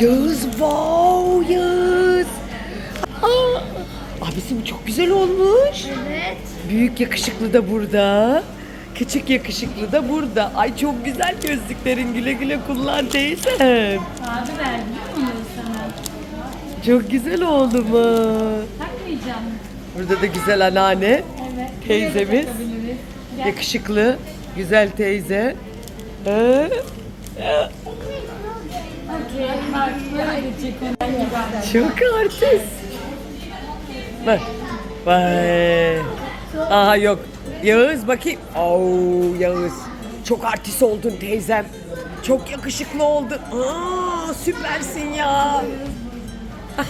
Yağız wow Yağız. Aa, abisi bu çok güzel olmuş. Evet. Büyük yakışıklı da burada. Küçük yakışıklı da burada. Ay çok güzel gözlüklerin güle güle kullan teyzem. Abi verdi onu sana. Çok güzel oldu mu? Takmayacağım. Burada da güzel anneanne. Evet. Teyzemiz. Yakışıklı, güzel teyze. Ee, Okey. Bak böyle geçecek ondan gibi. Çok artist. Bak. Vay. Aha yok. Yağız bakayım. Oo Yağız. Çok artist oldun teyzem. Çok yakışıklı oldun. Aa süpersin ya.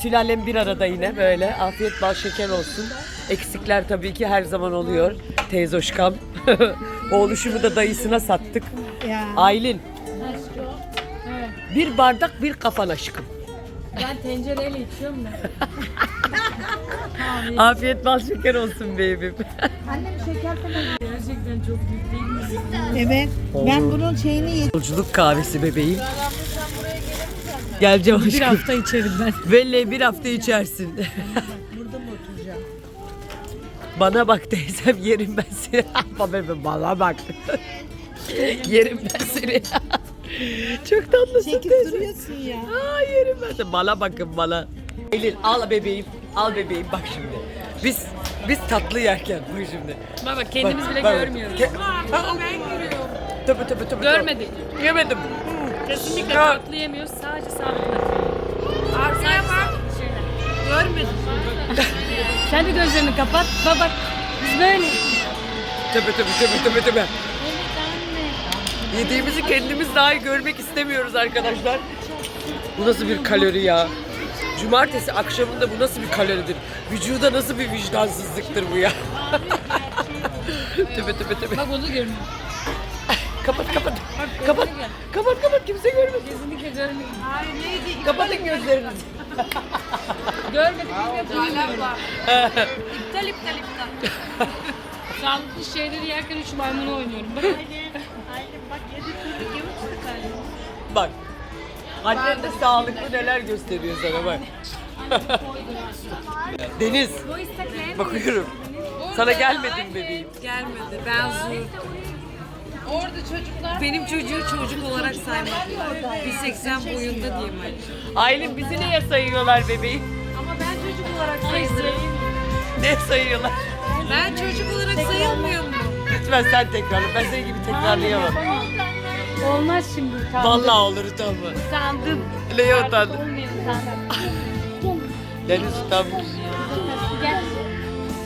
Sülalem bir arada yine böyle. Afiyet bal şeker olsun. Eksikler tabii ki her zaman oluyor. Teyze hoşkam. Oğluşumu da dayısına sattık. Aylin. Bir bardak bir kafan aşkım. Ben tencereyle içiyorum da. Afiyet bal şeker olsun baby'm. Gerçekten çok büyük değil mi? Evet. Ben bunun şeyini yedim. Yolculuk kahvesi bebeğim. Geleceğim aşkım. Bir hafta içerim ben. Vallahi bir hafta içersin. Burada mı oturacağım? Bana bak teyzem yerim ben seni. Baba bana bak. yerim ben seni. Çok tatlısın Çekip teyze. duruyorsun ya. Aa yerim ben seni. Bana bakın bana. Elin al bebeğim. Al bebeğim bak şimdi. Biz biz tatlı yerken bak şimdi. Baba kendimiz Bak, bile bak. görmüyoruz. Ke- ben görüyorum. Tabii tabii tabii. Görmedik. Yemedim. Kesinlikle Ya. tatlı yemiyoruz. Sadece sağlıklı. Arkaya bak. Görmedim. Sen de gözlerini kapat. Bak bak. Biz böyle. Tabii tabii tabii tabii tabii. Yediğimizi kendimiz dahi görmek istemiyoruz arkadaşlar. Bu nasıl bir kalori ya? Cumartesi akşamında bu nasıl bir kaloridir? Vücuda nasıl bir vicdansızlıktır bu ya? tübe tübe tübe. Bak onu. Kapat kapat. Kapat. Kapat kapat kimse görmesin. Kesinlikle görmüyor. Kapatın gözlerinizi. Görmedik. İptal iptal iptal. Sağlıklı şeyleri yerken üç maymunu oynuyorum. Bak. Bak. Annen de sağlıklı neler gösteriyor sana bak. Deniz. Bakıyorum. Sana gelmedim bebeğim. Gelmedi. Ben zur. Orada çocuklar. Benim çocuğu çocuk olarak saymak. 1.80 boyunda diyeyim. Aylin bizi neye sayıyorlar bebeğim? Ama ben çocuk olarak sayılırım. Ne sayıyorlar? Ben çocuk olarak sayılmıyor mu? Lütfen sen tekrarla. Ben senin gibi tekrarlayamam. Olmaz şimdi. Kaldı. Vallahi olur utanma. Utandım. Neye utandın? Olmuyor utandım. Deniz utanmış. Gel.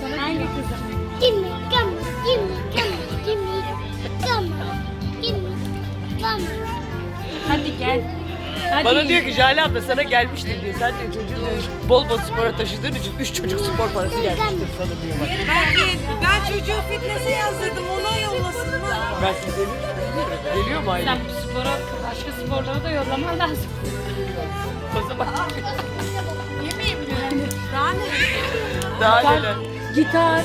Sana hangi kızım? Gimme, come, gimme, come, gimme, come, gimme. Hadi gel. Hadi. Bana diyor ki Jale abla sana gelmiştir diyor. Sen de çocuğu diyor, bol bol spora taşıdığın için üç çocuk spor parası gelmiştir sana diyor bak. Belki ben çocuğu fitness'e yazdırdım. Ona yollasın mı? Ben size dedim. Geliyor mu Aylin? Sen bu spora, başka sporlara da yollaman lazım. O zaman Daha ne? daha neler. Gitar,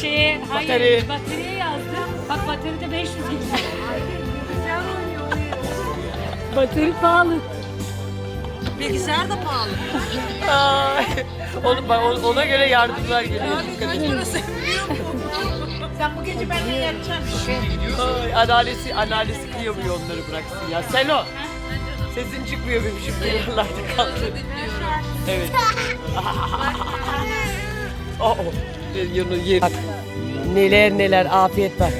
şeye, hayır, Bateri. bataryaya yazdı. Bak bataryada 500 gidiyor. Bateri pahalı. Bilgisayar da pahalı. Ay, Onu, bak, ona- göre yardımlar geliyor. Abi Dikkat kaç edin. parası biliyor musun? Sen bu gece benimle yatacaksın. Ay, anneannesi, anneannesi kıyamıyor onları bıraksın ya. Selo. Sesin çıkmıyor benim şimdi. Yıllarda kaldı. Evet. oh, yanı yer. Bak, neler neler afiyet var.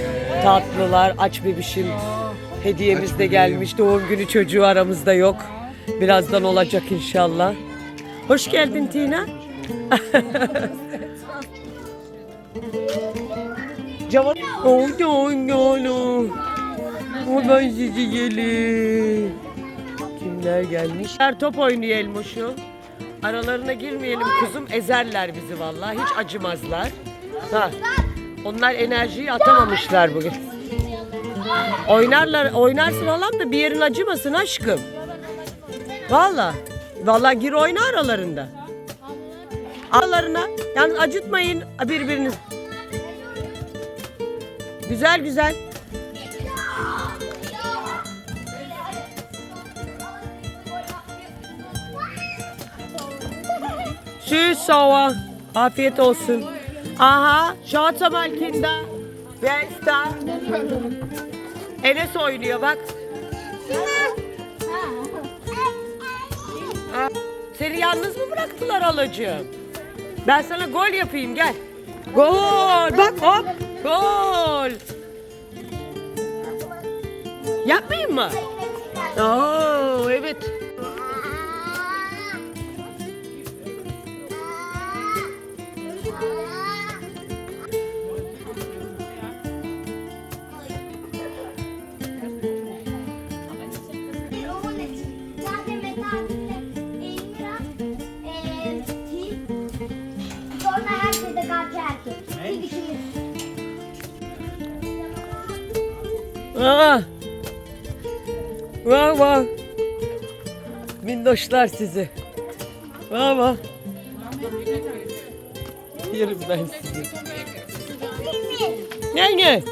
Tatlılar, aç bebişim. Hediyemiz de gelmiş. Doğum günü çocuğu aramızda yok. Birazdan olacak inşallah. Hoş geldin Tina. Cavan. Oh, no, no, no. O ben sizi gelin. Kimler gelmiş? Her top oynuyor Elmoş'u. Aralarına girmeyelim kuzum. Ezerler bizi vallahi. Hiç acımazlar. Ha. Onlar enerjiyi atamamışlar bugün. Oynarlar, oynarsın olan da bir yerin acımasın aşkım. Valla. Valla gir oyna aralarında. Aralarına. Yalnız acıtmayın birbiriniz. Güzel güzel. Süs Süsava. Afiyet olsun. Aha, Şahatam Alkinda. Besta. Enes oynuyor bak. Seni yalnız mı bıraktılar halacığım? Ben sana gol yapayım gel. Gol. Bak hop. Gol. Yapmayayım mı? Oo evet. Aa. Vah vah. Minnoşlar sizi. Vah vah. Yerim ben sizi. Ne ne?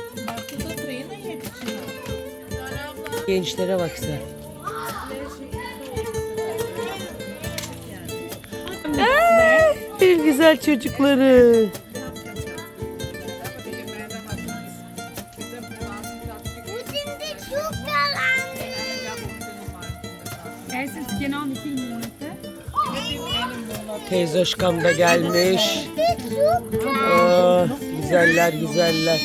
Gençlere bak sen. Aa, Bir güzel çocukları. Ersin mit vielen Minuten. Teyze Hoşkam da gelmiş. Aa, güzeller güzeller.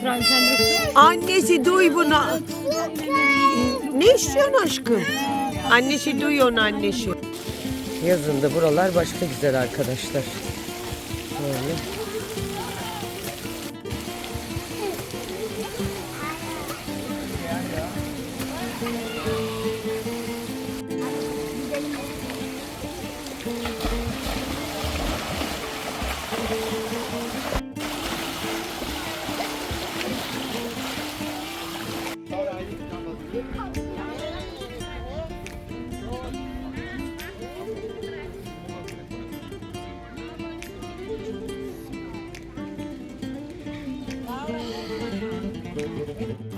Frage sen Annesi duy bunu. Ne istiyorsun aşkım? Annesi duyuyor onu annesi. Yazında buralar başka güzel arkadaşlar. Böyle.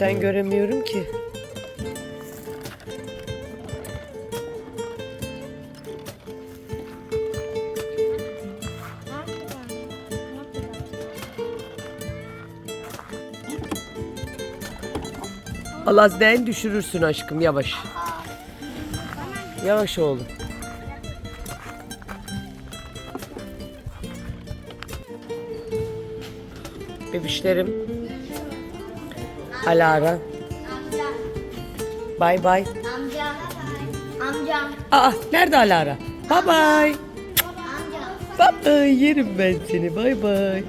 Ben göremiyorum ki. Alazden düşürürsün aşkım yavaş. Yavaş oğlum. Bebişlerim. Alara. Bay bay. Amca. Amca. Aa nerede Alara? Bye. Amca. Bye bye. Yerim ben seni. Bay bay.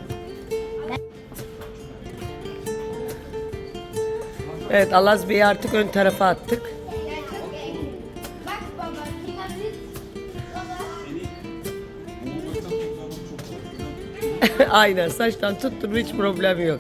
Evet Alaz Bey'i artık ön tarafa attık. Aynen saçtan tuttum hiç problem yok.